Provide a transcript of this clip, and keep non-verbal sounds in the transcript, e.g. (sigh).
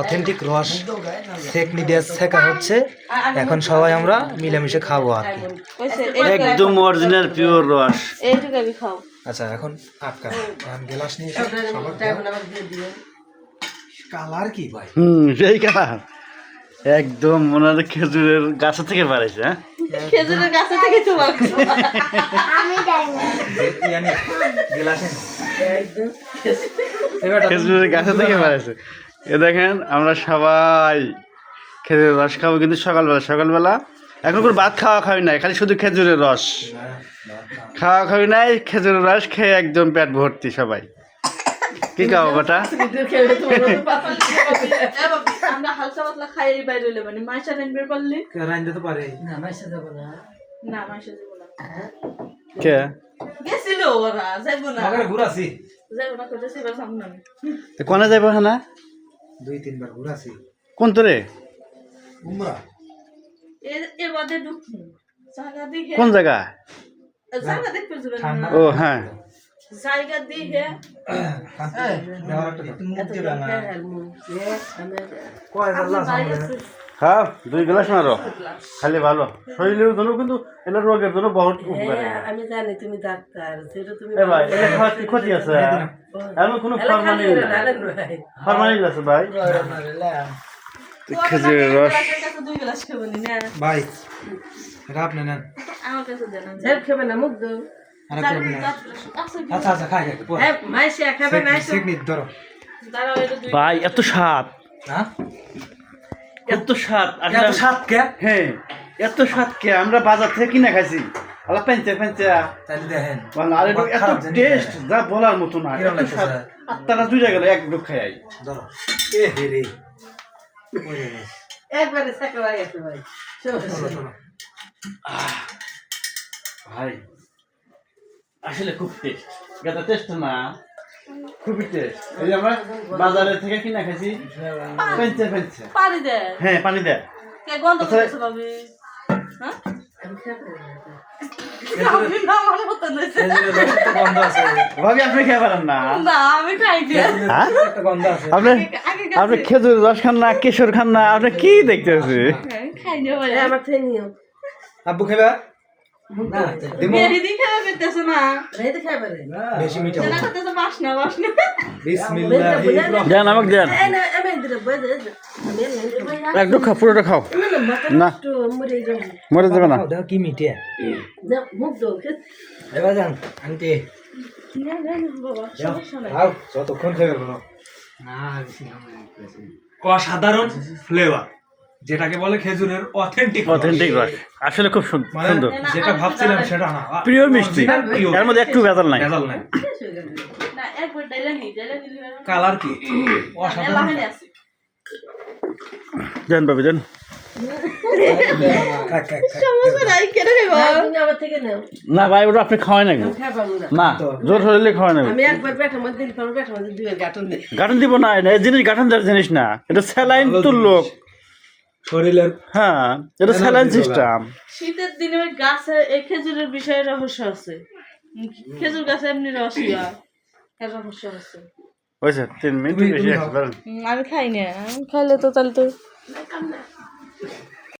Authentic রস সেকনি দিয়ে শেখা হচ্ছে। এখন সবাই আমরা মিলেমিশে খাব আর কি। একদম অরিজিনাল পিওর রস। এইটুকু আমি খাও আচ্ছা এখন আটকা গ্লাস নিয়ে কালার কি ভাই? হুম সেই কালার। একদম মনে হয় খেজুরের গাছ থেকে পারেছে হ্যাঁ? খেজুরের গাছে থেকে তোমার গ্লাসে। খেজুরের গাছে থেকে পারেছে এ দেখেন আমরা সবাই খেজুরের রস খাব কিন্তু সকালবেলা। সকালবেলা এখন করে ভাত খাওয়া খাওয়াই নাই খালি শুধু খেজুরের রস। খাওয়া খাওয়াই নাই খেজুরের রস খেয়ে একদম পেট ভর্তি সবাই। কি খাব বেটা? মানে না। কে যাইবো কোনে হানা? দুই তিনবার ঘুরাছি। কোন তোরে? উমরা। কোন জায়গা? জায়গা দেখতে যাবেন ও হ্যাঁ। জায়গা বাড়ি সামনে আছে খাও দুই গ্লাস মারো। খালি ভালো। শরীরের জন্য কিন্তু এটা রোগের জন্য বহুত উপকারী। আমি জানি তুমি ডাক্তার তুমি ক্ষতি আছে? এমন কোনো ফরমালিন নাই। ফরমালিন আছে ভাই। খেজুরের রস। খাব ভাই এটা আপনি নেন। আমার কাছে দেন আমি ঝেপ খাবে না মুখ। আচ্ছা আচ্ছা খাই খাই পরে। হ্যাঁ খাবে না ধরো। দাঁড়াও এটা দুই ভাই এত স্বাদ। হ্যাঁ? এত স্বাদ এত সাত কে? হ্যাঁ এত স্বাদ কে? আমরা বাজার থেকে কিনে খাইছি। আল্লাহ পেঁচে পেঁচে তাহলে দেখেন আর এত টেস্ট যা বলার মতো না? আত্মাটা দুইটা গেল এক ডুব খাই আই। ধরো। এ হে রে। একবারে সাকা ভাই। চলো ভাই আসলে খুব টেস্ট গাটা টেস্ট না। খুবই টেস্ট এই যে আমরা বাজারে থেকে কিনে খাইছি পেঁচে পেঁচে পারি দে। হ্যাঁ পানি দেয় কে গন্ধ আচ্ছা। করতেছে ভাবি? হ্যাঁ? আপনি হ্যাঁ? একটা গন্ধ আছে। আপনি আগে আপনি খেজুর রস খান না কেশর খান না আপনি কি দেখতেছি? আব্বু খাবে আমাকে দেন। একটু খাও পুরোটা খাও। না। মরে যাবে না। দাও কি মিঠে? মুখ দো এবার যান আনতে বলো অসাধারণ ফ্লেভার যেটাকে বলে খেজুরের অথেন্টিক অথেন্টিক রস আসলে খুব মানে সুন্দর। যেটা ভাবছিলাম সেটা না। (laughs) প্রিয় মিষ্টি. এর মধ্যে একটু ভেজাল নাই। ভেজাল কালার কি? (coughs) অসাধারণ। হেলে আছে দেন বাবু দেন। না ভাই ওটা আপনি খাওয়াই নাকি না। জোর হলে খাওয়াই নাকি গাঠন দিব না এই জিনিস গাঠন দেওয়ার জিনিস না। এটা স্যালাইন তোর লোক শরীরের হ্যাঁ এটা স্যালাইন সিস্টেম। শীতের দিনে ওই গাছে এই খেজুরের বিষয়ে রহস্য আছে। খেজুর গাছে এমনি রস রহস্য আছে। হয়েছে তিন মিনিট বেশি। আমি খাই না খাইলে তো তাহলে তো